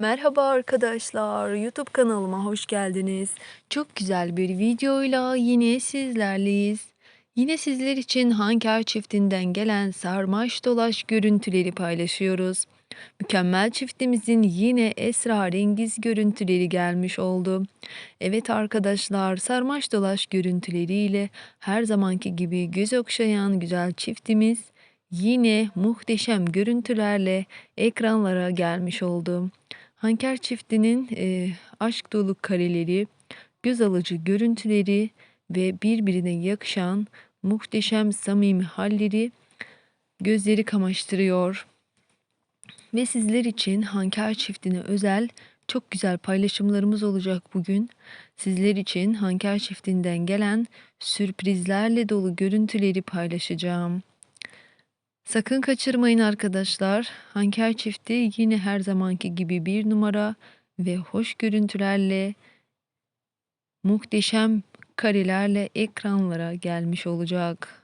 Merhaba arkadaşlar, YouTube kanalıma hoş geldiniz. Çok güzel bir videoyla yine sizlerleyiz. Yine sizler için Hanker çiftinden gelen sarmaş dolaş görüntüleri paylaşıyoruz. Mükemmel çiftimizin yine esrarengiz görüntüleri gelmiş oldu. Evet arkadaşlar, sarmaş dolaş görüntüleriyle her zamanki gibi göz okşayan güzel çiftimiz yine muhteşem görüntülerle ekranlara gelmiş oldu. Hanker çiftinin e, aşk dolu kareleri, göz alıcı görüntüleri ve birbirine yakışan muhteşem samimi halleri gözleri kamaştırıyor. Ve sizler için Hanker çiftine özel çok güzel paylaşımlarımız olacak bugün. Sizler için Hanker çiftinden gelen sürprizlerle dolu görüntüleri paylaşacağım. Sakın kaçırmayın arkadaşlar. Hanker çifti yine her zamanki gibi bir numara ve hoş görüntülerle muhteşem karelerle ekranlara gelmiş olacak.